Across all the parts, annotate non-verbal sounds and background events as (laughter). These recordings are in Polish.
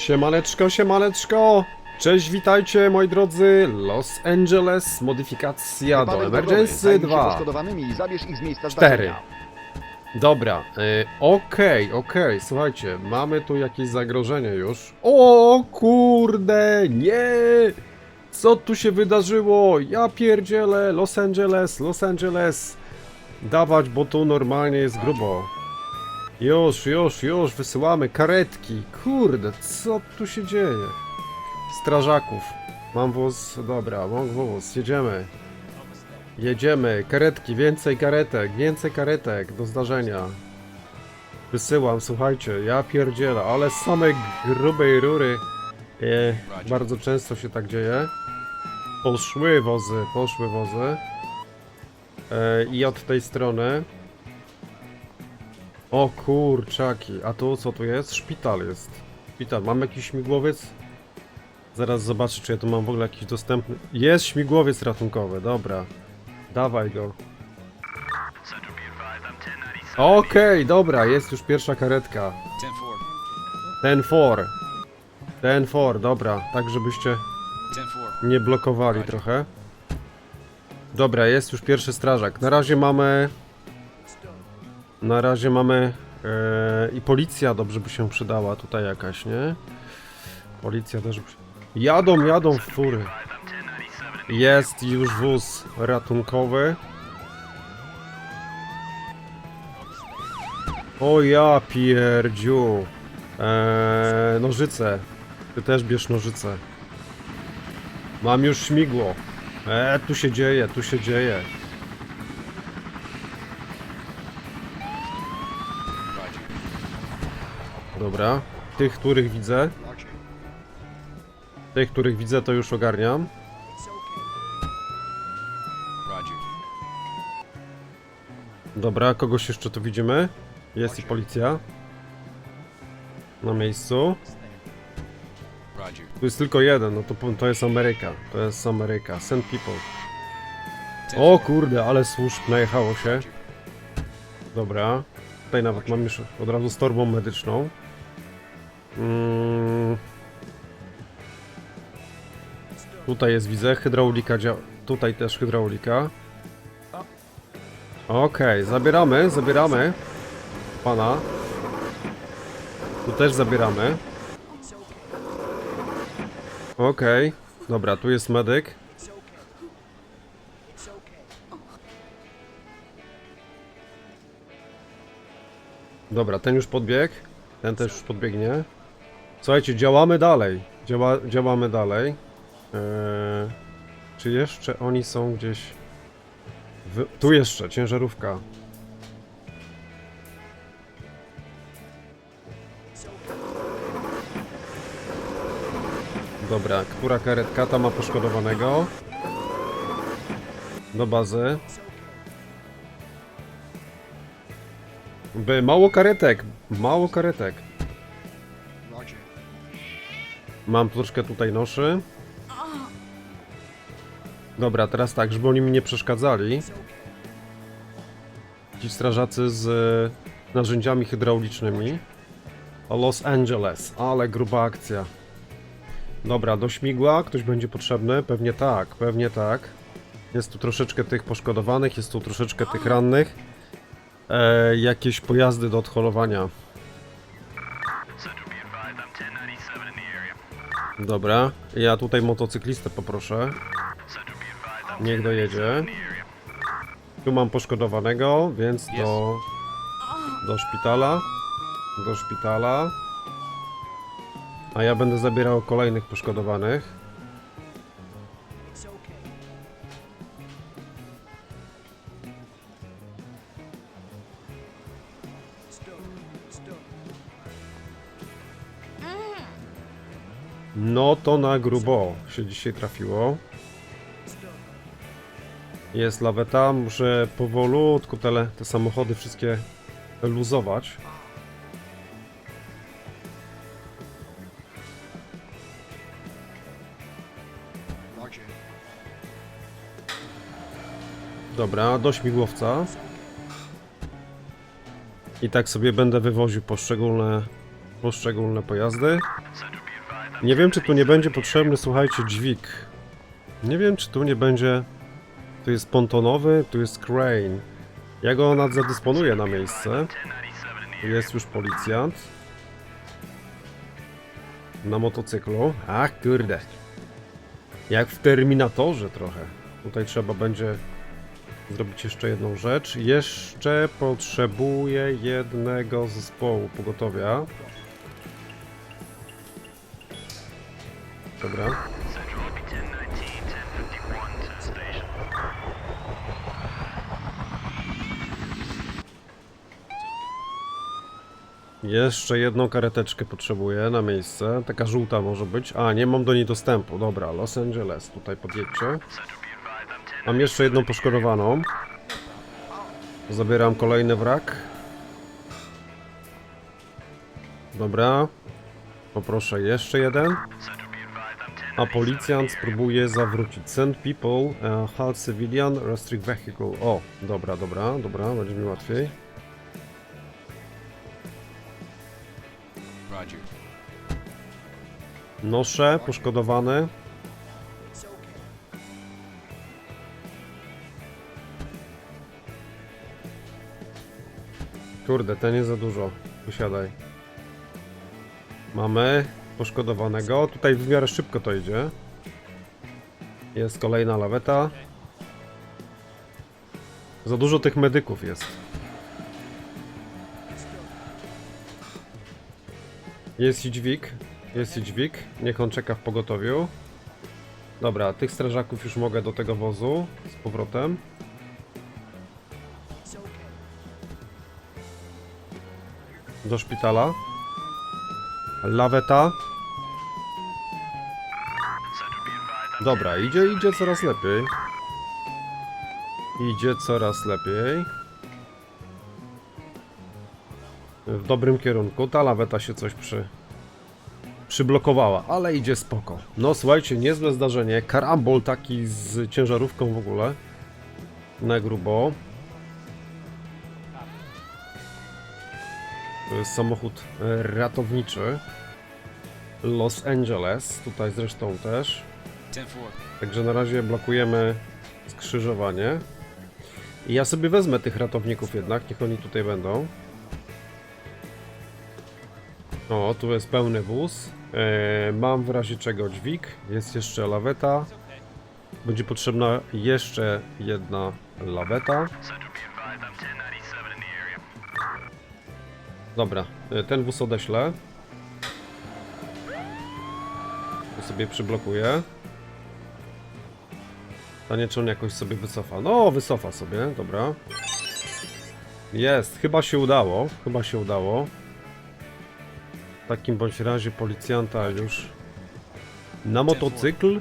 Siemaneczko, siemaneczko! Cześć, witajcie moi drodzy! Los Angeles, modyfikacja do. Emergency Zajmij się 2. poszkodowanymi i zabierz ich z miejsca Cztery. zdarzenia. Dobra, y, okej, okej, słuchajcie, mamy tu jakieś zagrożenie już. O kurde, nie! Co tu się wydarzyło? Ja pierdzielę, Los Angeles, Los Angeles. Dawać, bo tu normalnie jest grubo. Już, już, już, wysyłamy karetki. Kurde, co tu się dzieje? Strażaków. Mam wóz, dobra, mam wóz, jedziemy. Jedziemy, karetki, więcej karetek, więcej karetek do zdarzenia. Wysyłam, słuchajcie, ja pierdzielę, ale z samej grubej rury e, bardzo często się tak dzieje. Poszły wozy, poszły wozy. E, I od tej strony. O kurczaki, a tu co tu jest? Szpital jest. Szpital, mam jakiś śmigłowiec? Zaraz zobaczę, czy ja tu mam w ogóle jakiś dostępny. Jest śmigłowiec ratunkowy, dobra. Dawaj go. Okej, dobra, jest już pierwsza karetka. Ten for. Ten for, dobra, tak żebyście nie blokowali trochę. Dobra, jest już pierwszy strażak. Na razie mamy... Na razie mamy... E, I policja dobrze by się przydała tutaj jakaś, nie? Policja też. Jadą, jadą w fury. Jest już wóz ratunkowy. O ja pierdziu. Eee, nożyce. Ty też bierz nożyce. Mam już śmigło. Eee, tu się dzieje, tu się dzieje. Dobra. Tych, których widzę. Tych, których widzę, to już ogarniam. Dobra, kogoś jeszcze tu widzimy. Jest i policja. Na miejscu. Tu jest tylko jeden, no to, to jest Ameryka. To jest Ameryka. Send people. O kurde, ale służb najechało się. Dobra. Tutaj nawet mam już od razu z medyczną. Mm. Tutaj jest, widzę, hydraulika dzia... Tutaj też hydraulika. Okej, zabieramy, zabieramy. Pana. Tu też zabieramy. Okej, dobra, tu jest medyk. Dobra, ten już podbiegł. Ten też już podbiegnie. Słuchajcie, działamy dalej. Działa, działamy dalej. Eee, czy jeszcze oni są gdzieś... W... Tu jeszcze, ciężarówka. Dobra, która karetka tam ma poszkodowanego? Do bazy. By, mało karetek, mało karetek. Mam troszkę tutaj noszy. Dobra, teraz tak, żeby oni mi nie przeszkadzali. Ci strażacy z e, narzędziami hydraulicznymi. O Los Angeles, ale gruba akcja. Dobra, do śmigła ktoś będzie potrzebny? Pewnie tak, pewnie tak. Jest tu troszeczkę tych poszkodowanych, jest tu troszeczkę tych rannych. E, jakieś pojazdy do odholowania. Dobra, ja tutaj motocyklistę poproszę. Niech dojedzie. Tu mam poszkodowanego, więc do, do szpitala. Do szpitala. A ja będę zabierał kolejnych poszkodowanych. No to na grubo się dzisiaj trafiło. Jest laweta, muszę powolutku te, te samochody wszystkie luzować. Dobra, do śmigłowca. I tak sobie będę wywoził poszczególne, poszczególne pojazdy. Nie wiem, czy tu nie będzie potrzebny, słuchajcie, dźwig. Nie wiem, czy tu nie będzie... Tu jest pontonowy, tu jest crane. Ja go nad na miejsce. Tu jest już policjant. Na motocyklu. Ach, kurde. Jak w Terminatorze trochę. Tutaj trzeba będzie zrobić jeszcze jedną rzecz. Jeszcze potrzebuję jednego zespołu pogotowia. Dobra. Jeszcze jedną kareteczkę potrzebuję na miejsce. Taka żółta może być. A, nie mam do niej dostępu. Dobra, Los Angeles. Tutaj podjedźcie. Mam jeszcze jedną poszkodowaną. Zabieram kolejny wrak. Dobra. Poproszę jeszcze jeden. A policjant spróbuje zawrócić. Send people, uh, halt civilian, restrict vehicle. O, dobra, dobra, dobra, będzie mi łatwiej. Noszę, poszkodowany. Kurde, ten jest za dużo. Wysiadaj. Mamy poszkodowanego. Tutaj w miarę szybko to idzie. Jest kolejna laweta. Za dużo tych medyków jest. Jest i dźwig. Jest i dźwig. Niech on czeka w pogotowiu. Dobra, tych strażaków już mogę do tego wozu z powrotem. Do szpitala. Laweta. Dobra, idzie, idzie coraz lepiej. Idzie coraz lepiej. W dobrym kierunku. Ta laweta się coś przy... przyblokowała, ale idzie spoko. No słuchajcie, niezłe zdarzenie. Karambol taki z ciężarówką w ogóle. Na grubo. Samochód e, ratowniczy. Los Angeles, tutaj zresztą też. 10-4. Także na razie blokujemy skrzyżowanie. I ja sobie wezmę tych ratowników jednak, niech oni tutaj będą. O, tu jest pełny wóz. E, mam w razie czego dźwig. Jest jeszcze laweta. Będzie potrzebna jeszcze jedna laweta. Dobra, e, ten wóz odeślę. Tu sobie przyblokuję. Pytanie, czy on jakoś sobie wycofa. No, wycofa sobie, dobra. Jest, chyba się udało. Chyba się udało. W takim bądź razie policjanta już na motocykl.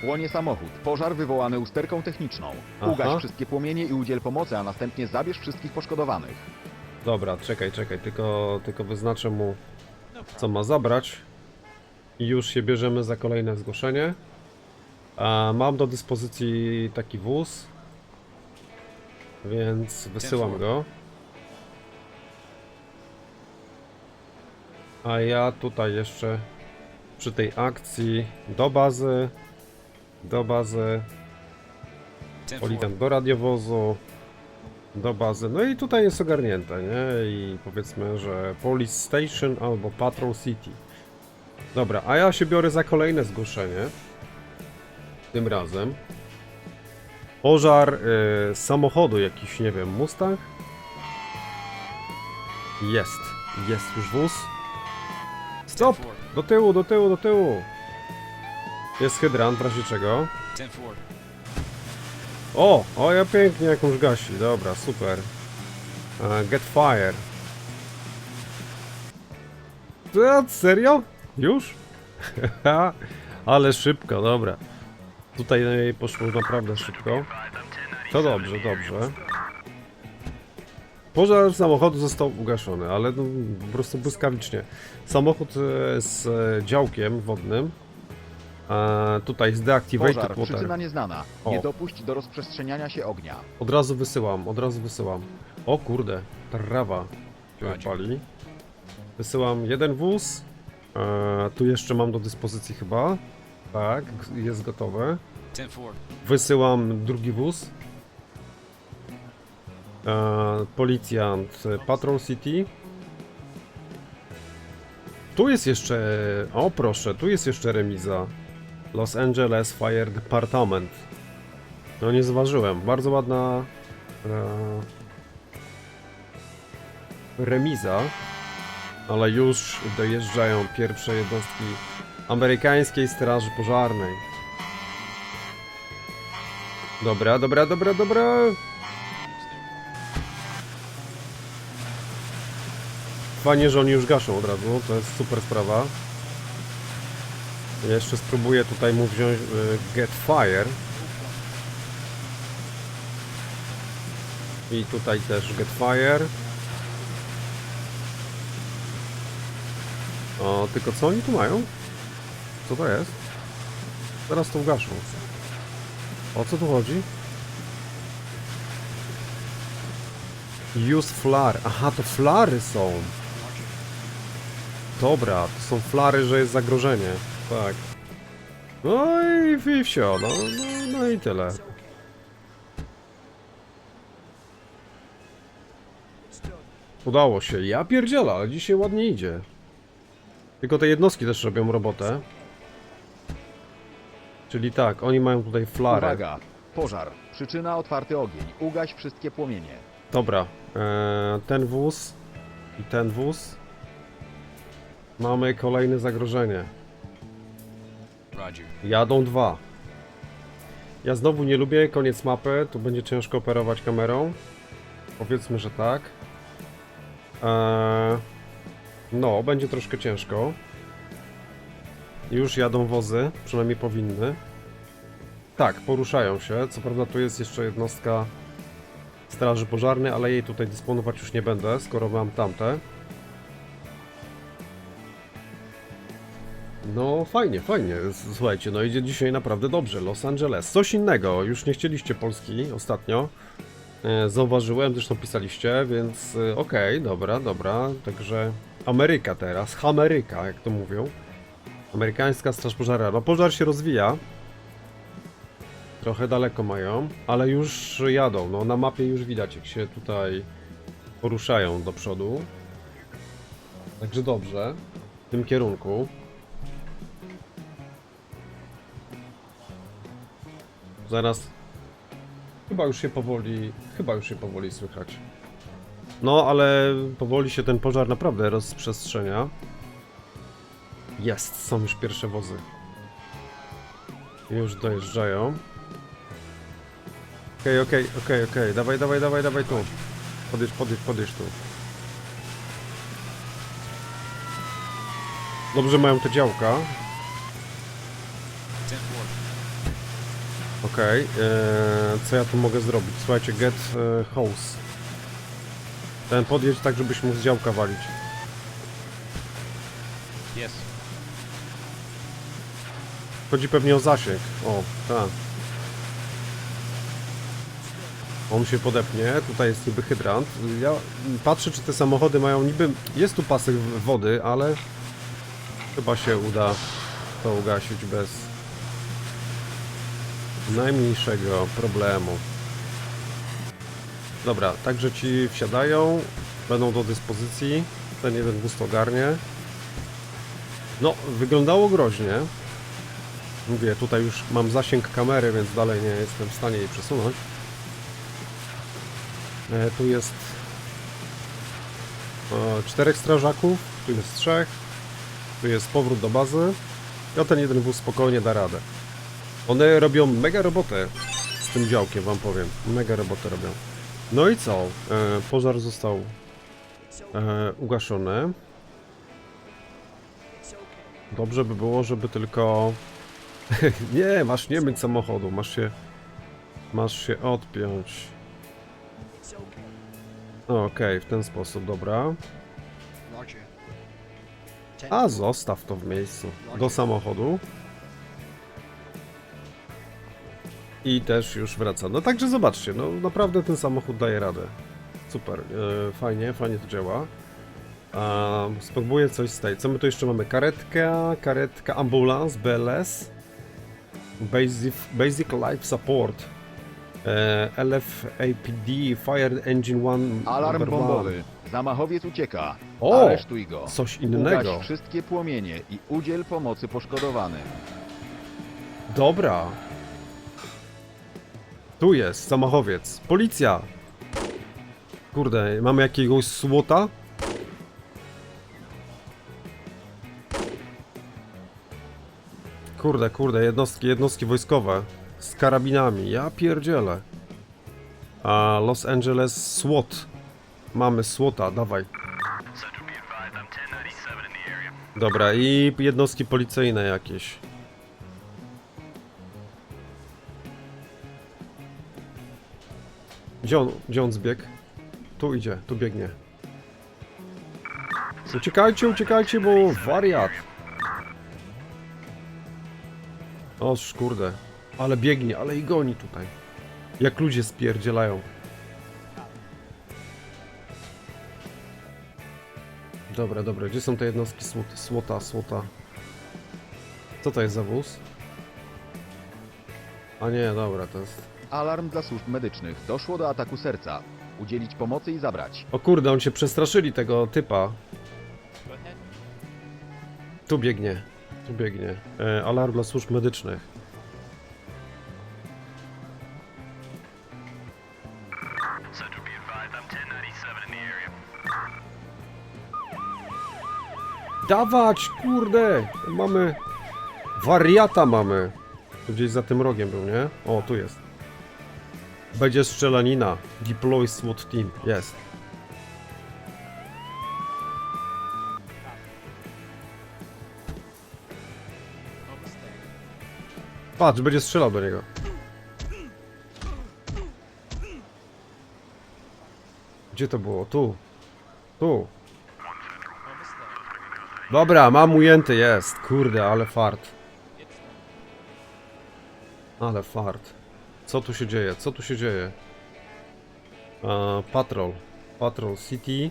Płonie samochód. Pożar wywołany usterką techniczną. Aha. Ugaś wszystkie płomienie i udziel pomocy, a następnie zabierz wszystkich poszkodowanych. Dobra, czekaj, czekaj, tylko, tylko wyznaczę mu, co ma zabrać. I już się bierzemy za kolejne zgłoszenie. A mam do dyspozycji taki wóz, więc wysyłam go. A ja tutaj jeszcze przy tej akcji do bazy, do bazy, 10-4. policjant do radiowozu, do bazy. No i tutaj jest ogarnięte, nie? I powiedzmy, że Police Station albo Patrol City. Dobra, a ja się biorę za kolejne zgłoszenie. Tym razem. Pożar y, samochodu jakiś, nie wiem, Mustang? Jest. Jest już wóz. Stop! 10-4. Do tyłu, do tyłu, do tyłu! Jest hydrant, w razie czego. 10-4. O! O, ja pięknie jakąś gasi. Dobra, super. E, get fire. Co? Serio? Już? (laughs) Ale szybko, dobra. Tutaj e, poszło naprawdę szybko. To dobrze, dobrze. Pożar samochodu został ugaszony, ale no, po prostu błyskawicznie. Samochód e, z e, działkiem wodnym. E, tutaj zdeactivated Pożar, water. przyczyna nieznana. O. Nie dopuść do rozprzestrzeniania się ognia. Od razu wysyłam, od razu wysyłam. O kurde, trawa się pali. Wysyłam jeden wóz, E, tu jeszcze mam do dyspozycji chyba. Tak, g- jest gotowe. 10-4. Wysyłam drugi wóz. E, policjant e, Patrol City. Tu jest jeszcze. O proszę, tu jest jeszcze remiza. Los Angeles Fire Department. No nie zważyłem. Bardzo ładna e, remiza. Ale już dojeżdżają pierwsze jednostki amerykańskiej Straży Pożarnej. Dobra, dobra, dobra, dobra. Fajnie, że oni już gaszą od razu, to jest super sprawa. Jeszcze spróbuję tutaj mu wziąć y, Get Fire. I tutaj też Get Fire. O, tylko co oni tu mają? Co to jest? Zaraz to ugaszą. O co tu chodzi? Use flare. Aha, to flary są. Dobra, to są flary, że jest zagrożenie. Tak. No i, i wsio, no, no, no i tyle. Udało się. Ja pierdziela, ale dzisiaj ładnie idzie. Tylko te jednostki też robią robotę. Czyli tak, oni mają tutaj flarę. Uwaga! Pożar. Przyczyna otwarty ogień. Ugaś wszystkie płomienie. Dobra, e, ten wóz i ten wóz. Mamy kolejne zagrożenie. Jadą dwa. Ja znowu nie lubię, koniec mapy, tu będzie ciężko operować kamerą. Powiedzmy, że tak. Eee, no, będzie troszkę ciężko. Już jadą wozy, przynajmniej powinny. Tak, poruszają się. Co prawda tu jest jeszcze jednostka Straży Pożarnej, ale jej tutaj dysponować już nie będę, skoro mam tamte. No fajnie, fajnie. Słuchajcie, no idzie dzisiaj naprawdę dobrze. Los Angeles. Coś innego. Już nie chcieliście Polski ostatnio. E, Zauważyłem, zresztą pisaliście, więc e, okej, dobra, dobra. Także Ameryka teraz. Ameryka, jak to mówią. Amerykańska Straż Pożarna. No pożar się rozwija. Trochę daleko mają, ale już jadą. No na mapie już widać, jak się tutaj poruszają do przodu. Także dobrze. W tym kierunku. Zaraz. Chyba już się powoli. Chyba już się powoli słychać. No, ale powoli się ten pożar naprawdę rozprzestrzenia. Jest, są już pierwsze wozy. Już dojeżdżają. Okej, okej, okej, okej. Dawaj, dawaj, dawaj, dawaj tu. Podjedź, podjedź, podjedź tu. Dobrze mają te działka. Okej, eee, co ja tu mogę zrobić? Słuchajcie, get e, hose. Ten podjedź tak, żebyś mógł z działka walić. Yes. Chodzi pewnie o zasięg. O, tak. On się podepnie, tutaj jest niby hydrant. Ja patrzę, czy te samochody mają niby... Jest tu pasek wody, ale chyba się uda to ugasić bez najmniejszego problemu. Dobra, także ci wsiadają, będą do dyspozycji. Ten jeden to ogarnie. No, wyglądało groźnie. Mówię, tutaj już mam zasięg kamery, więc dalej nie jestem w stanie jej przesunąć. E, tu jest e, czterech strażaków, tu jest trzech, tu jest powrót do bazy. O ten jeden wóz spokojnie da radę. One robią mega robotę z tym działkiem, wam powiem. Mega robotę robią. No i co? E, pożar został e, ugaszony. Dobrze by było, żeby tylko... (laughs) nie, masz nie myć samochodu, masz się... Masz się odpiąć. No, Okej, w ten sposób, dobra. A zostaw to w miejscu. Do samochodu. I też już wraca. No także zobaczcie, no naprawdę ten samochód daje radę. Super, e, fajnie, fajnie to działa. Um, spróbuję coś z tej. Co my tu jeszcze mamy? Karetka, karetka, ambulans, BLS. Basic, basic Life Support. E, LFAPD, Fire Engine 1. Alarm number bombowy. one. Zamachowiec ucieka. O! Aresztuj go. Coś innego. Ugaś wszystkie płomienie i udziel pomocy poszkodowanym. Dobra. Tu jest zamachowiec. Policja. Kurde, mamy jakiegoś słota? Kurde, kurde, jednostki, jednostki wojskowe z karabinami. Ja pierdzielę. A Los Angeles SWAT. Mamy SWATA, dawaj. Dobra, i jednostki policyjne jakieś. Gdzie on, gdzie on? Tu idzie, tu biegnie. Uciekajcie, uciekajcie, bo wariat. O kurde. Ale biegnie, ale i goni tutaj. Jak ludzie spierdzielają. Dobra, dobra, gdzie są te jednostki słot, słota, słota? Co to jest za wóz? A nie, dobra, to jest... Alarm dla służb medycznych. Doszło do ataku serca. Udzielić pomocy i zabrać. O kurde, on się przestraszyli tego typa. Tu biegnie. Tu biegnie. E, alarm dla służb medycznych. Dawać, kurde! Mamy... Wariata mamy. Tu gdzieś za tym rogiem był, nie? O, tu jest. Będzie strzelanina. Deploy SWAT team. Jest. Patrz, będzie strzelał do niego. Gdzie to było? Tu. Tu. Dobra, mam ujęty, jest. Kurde, ale fart. Ale fart. Co tu się dzieje? Co tu się dzieje? E, patrol. Patrol City.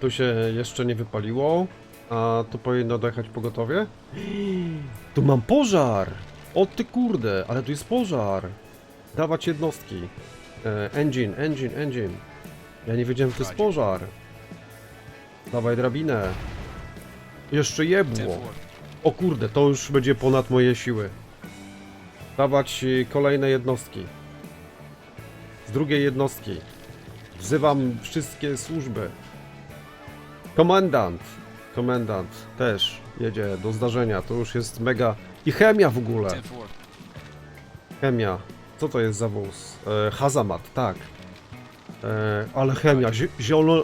Tu się jeszcze nie wypaliło. A tu powinno dojechać pogotowie? (gasps) Tu mam pożar! O ty kurde, ale tu jest pożar! Dawać jednostki. E, engine, engine, engine. Ja nie wiedziałem, że to jest pożar. Dawaj drabinę. Jeszcze jebło. 10-4. O kurde, to już będzie ponad moje siły. Dawać y, kolejne jednostki. Z drugiej jednostki. Wzywam wszystkie służby. Komendant. Komendant też jedzie do zdarzenia. To już jest mega. I chemia w ogóle. 10-4. Chemia. Co to jest za wóz? E, hazamat, tak. E, ale chemia.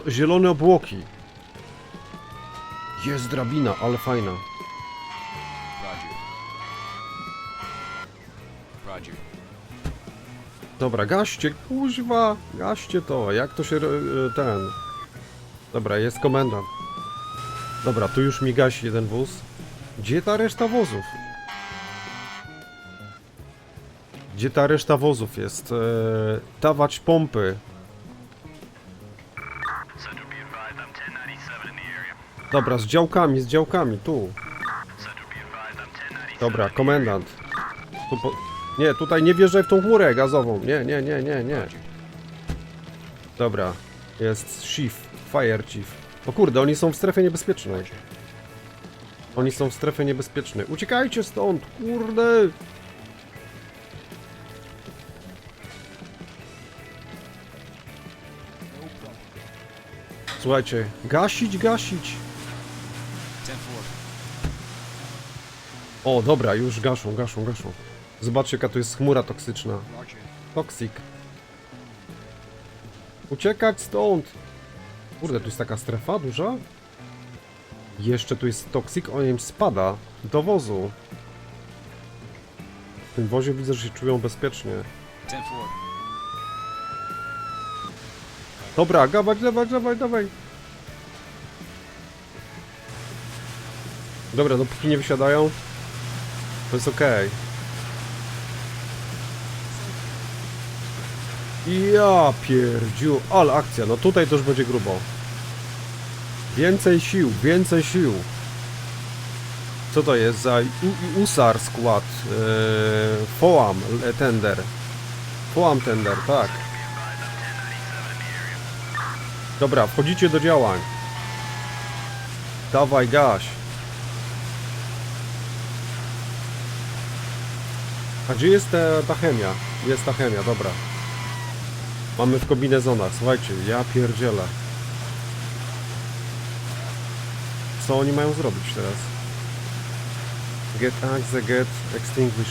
Zielone obłoki. Jest drabina, ale fajna. Dobra, gaście, kuźwa, gaście to. Jak to się, e, ten... Dobra, jest komendant. Dobra, tu już mi gasi jeden wóz. Gdzie ta reszta wozów? Gdzie ta reszta wozów jest? E, dawać pompy. Dobra, z działkami, z działkami, tu. Dobra, komendant. Tu po... Nie, tutaj nie wjeżdżaj w tą chmurę gazową. Nie, nie, nie, nie, nie. Dobra, jest Chief, Fire Chief. O kurde, oni są w strefie niebezpiecznej. Oni są w strefie niebezpiecznej. Uciekajcie stąd, kurde! Słuchajcie, gasić, gasić. 10-4. O, dobra, już gaszą, gaszą, gaszą. Zobaczcie, jaka tu jest chmura toksyczna. Toksik. Uciekać stąd! Kurde, tu jest taka strefa duża? Jeszcze tu jest toksik, on im spada do wozu. W tym wozie widzę, że się czują bezpiecznie. 10-4. Dobra, dawać, dawać, dawaj, dawaj. Dobra, dopóki nie wysiadają, to jest okej. Ja pierdziu, ale akcja, no tutaj to już będzie grubo. Więcej sił, więcej sił. Co to jest za USAR skład? Yy, Foam e, Tender. Foam Tender, tak. Dobra, wchodzicie do działań. Dawaj gaś. A gdzie jest ta, ta chemia? Jest ta chemia, dobra. Mamy w kombinezonach, słuchajcie, ja pierdzielę. Co oni mają zrobić teraz? Get axe, get extinguish.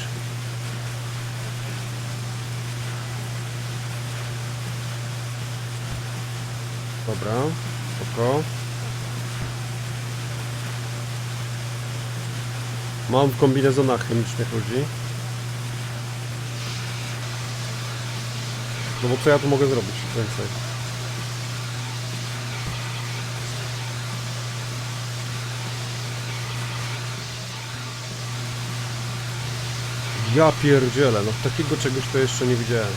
Dobra, spoko. Mam w kombinezonach chemicznych ludzi. No bo co ja tu mogę zrobić więcej? Ja pierdzielę, no takiego czegoś to jeszcze nie widziałem.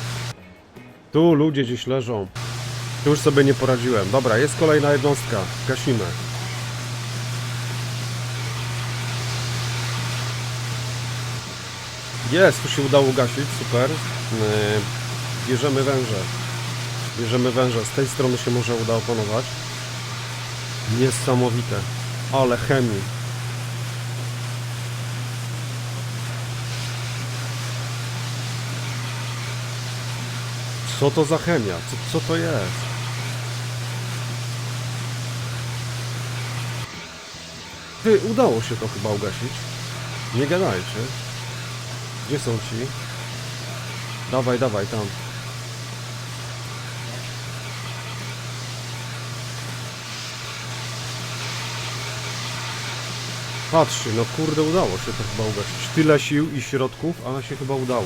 Tu ludzie gdzieś leżą. Tu już sobie nie poradziłem. Dobra, jest kolejna jednostka. Gasimy. Jest, tu się udało gasić, super. Yy, Bierzemy węże. Bierzemy węże. Z tej strony się może uda opanować. Niesamowite. Ale chemii. Co to za chemia? Co, co to jest? Ty, udało się to chyba ugasić. Nie gadajcie. Gdzie są ci? Dawaj, dawaj, tam. Patrzcie, no kurde, udało się to chyba ugasić. Tyle sił i środków, ale się chyba udało.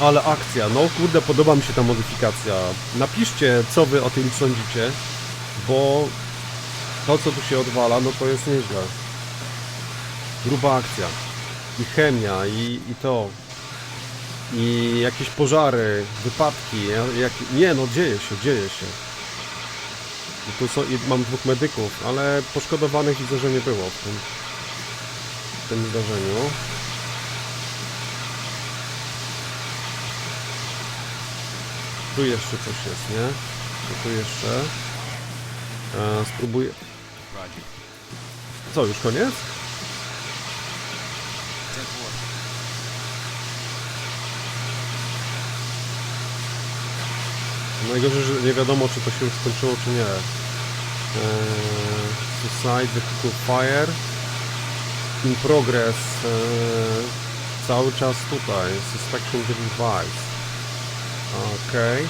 Ale akcja, no kurde, podoba mi się ta modyfikacja. Napiszcie, co wy o tym sądzicie, bo to, co tu się odwala, no to jest nieźle. Gruba akcja. I chemia, i, i to. I jakieś pożary, wypadki. ja- Jak, nie, no dzieje się, dzieje się. I tu są, i mam dwóch medyków, ale poszkodowanych widzę, że nie było w tym, w tym zdarzeniu. Tu jeszcze coś jest, nie? Tu jeszcze? E, spróbuję. Co, już koniec? Najgorzej, że nie wiadomo, czy to się już skończyło, czy nie. Eee, Suicide, the Cook Fire. In progress. Eee, cały czas tutaj. Suspicion device. Okej.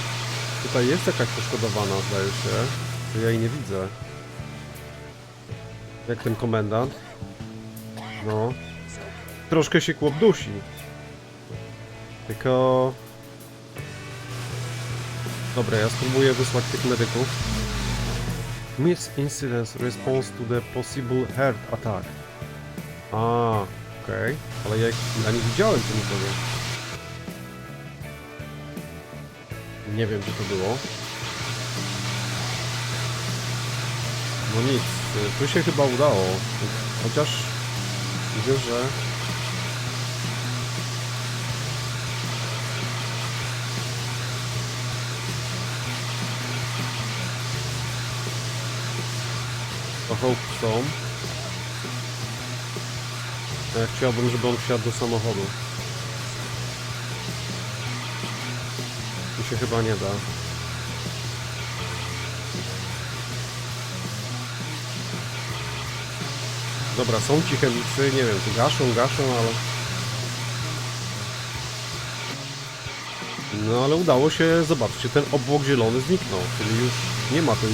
Tutaj jest jakaś poszkodowana, zdaje się. Ja jej nie widzę. Jak ten komendant. No. Troszkę się chłop dusi. Tylko... Dobra, ja spróbuję wysłać tych medyków. Miss incidence response to the possible heart attack. A, okej. Ale ja, ja nie widziałem tu nikogo. Nie wiem, gdzie to było. No nic, tu się chyba udało. Chociaż widzę, że... hope są. Ja chciałbym, żeby on wsiadł do samochodu. Tu się chyba nie da. Dobra, są ci chemicy, nie wiem, gaszą, gaszą, ale... No ale udało się, zobaczcie, ten obłok zielony zniknął, czyli już nie ma tej,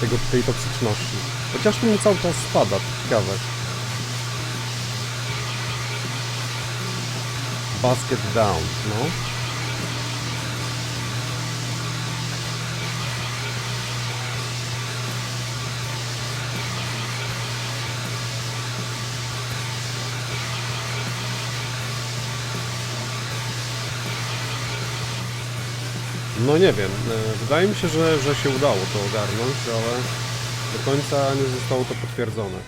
tego, tej toksyczności. Chociaż mu cały czas spada, ciekawe. Basket down, no. No nie wiem, e, wydaje mi się, że, że się udało to ogarnąć, ale Do końca nie zostało to potwierdzone.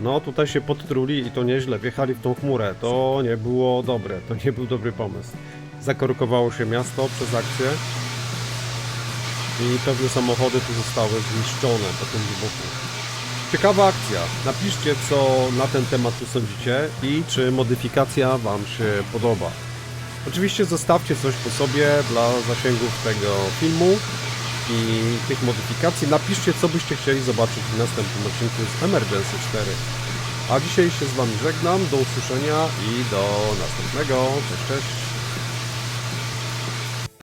No, tutaj się podtruli i to nieźle. Wjechali w tą chmurę. To nie było dobre. To nie był dobry pomysł. Zakorkowało się miasto przez akcję. I pewne samochody tu zostały zniszczone po tym wybuchu. Ciekawa akcja. Napiszcie, co na ten temat tu sądzicie i czy modyfikacja Wam się podoba. Oczywiście zostawcie coś po sobie dla zasięgów tego filmu i tych modyfikacji. Napiszcie, co byście chcieli zobaczyć w następnym odcinku z Emergency 4. A dzisiaj się z Wami żegnam. Do usłyszenia i do następnego. Cześć, cześć.